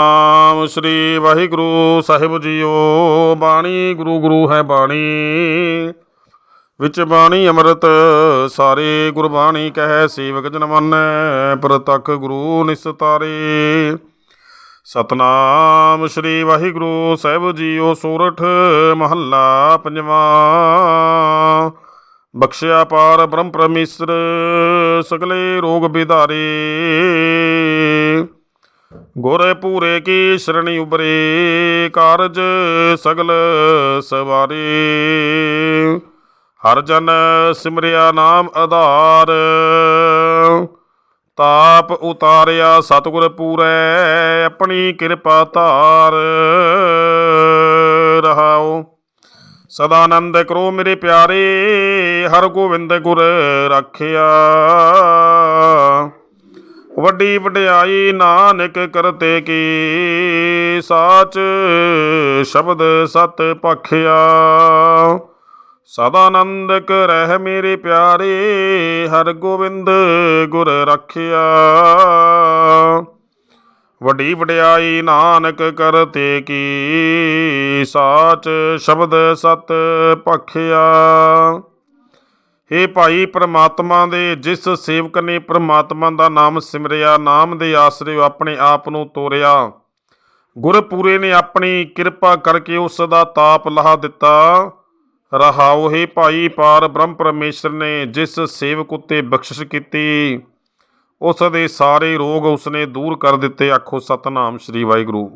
ਨਾਮ ਸ੍ਰੀ ਵਾਹਿਗੁਰੂ ਸਾਹਿਬ ਜੀਓ, ਬਾਣੀ ਗੁਰੂ ਗੁਰੂ ਹੈ ਬਾਣੀ। ਵਿੱਚ ਬਾਣੀ ਅੰਮ੍ਰਿਤ, ਸਾਰੇ ਗੁਰਬਾਣੀ ਕਹਿ ਸੇਵਕ ਜਨ ਮੰਨੈ, ਪ੍ਰਤੱਖ ਗੁਰੂ ਨਿਸਤਾਰੇ ਸਤਨਾਮ ਸ੍ਰੀ ਵਾਹਿਗੁਰੂ ਸਾਹਿਬ ਜੀਓ, ਸੂਰਠ ਮਹੱਲਾ ਪੰਜਵਾਂ। ਬਖਸ਼ਿਆ ਪਾਰ ਬ੍ਰਹਮ ਪਰਮੇਸ਼ਰ, ਸਗਲੇ ਰੋਗ ਬਿਦਾਰੇ। ਗੁਰ ਪੂਰੇ ਕੀ ਸ਼ਰਣੀ ਉਬਰੇ ਕਾਰਜ ਸਗਲ ਸਵਾਰੇ। ਹਰ ਜਨ ਸਿਮਰਿਆ ਨਾਮ ਆਧਾਰ, ਤਾਪ ਉਤਾਰਿਆ ਸਤਿਗੁਰ ਪੂਰੈ, ਆਪਣੀ ਕਿਰਪਾ ਧਾਰ। ਰਹਾਓ ਸਦਾਨੰਦ ਕਰੋ ਮੇਰੇ ਪਿਆਰੇ, ਹਰ ਗੋਬਿੰਦ ਗੁਰ ਰਾਖਿਆ। ਵੱਡੀ ਵਡਿਆਈ ਨਾਨਕ ਕਰਤੇ ਕੀ? ਸਾਚ ਸ਼ਬਦ ਸਤ ਪਖਿਆ। ਸਦਾ ਆਨੰਦ ਕਰਹਿ ਮੇਰੇ ਪਿਆਰੇ, ਹਰ ਗੋਬਿੰਦ ਗੁਰ ਰੱਖਿਆ। ਵੱਡੀ ਵਡਿਆਈ ਨਾਨਕ ਕਰਤੇ ਕੀ? ਸਾਚ ਸ਼ਬਦ ਸਤ ਪਖਿਆ। ਹੇ ਭਾਈ ਪ੍ਰਮਾਤਮਾ ਦੇ, ਜਿਸ ਸੇਵਕ ਨੇ ਪ੍ਰਮਾਤਮਾ ਦਾ ਨਾਮ ਸਿਮਰਿਆ, ਨਾਮ ਦੇ ਆਸਰੇ ਆਪਣੇ ਆਪ ਨੂੰ ਤੋਰਿਆ। ਗੁਰਪੂਰੇ ਨੇ ਆਪਣੀ ਕਿਰਪਾ ਕਰਕੇ ਉਸ ਦਾ ਤਾਪ ਲਾਹ ਦਿੱਤਾ। ਰਹਾਉ ਹੇ ਭਾਈ, ਪਾਰ ਬ੍ਰਹਮ ਪਰਮੇਸ਼ਰ ਨੇ ਜਿਸ ਸੇਵਕ ਉਤੇ ਬਖਸ਼ਿਸ਼ ਕੀਤੀ, ਉਸ ਦੇ ਸਾਰੇ ਰੋਗ ਉਸਨੇ ਦੂਰ ਕਰ ਦਿੱਤੇ, ਆਖੋ ਸਤਨਾਮ ਸ੍ਰੀ ਵਾਹਿਗੁਰੂ।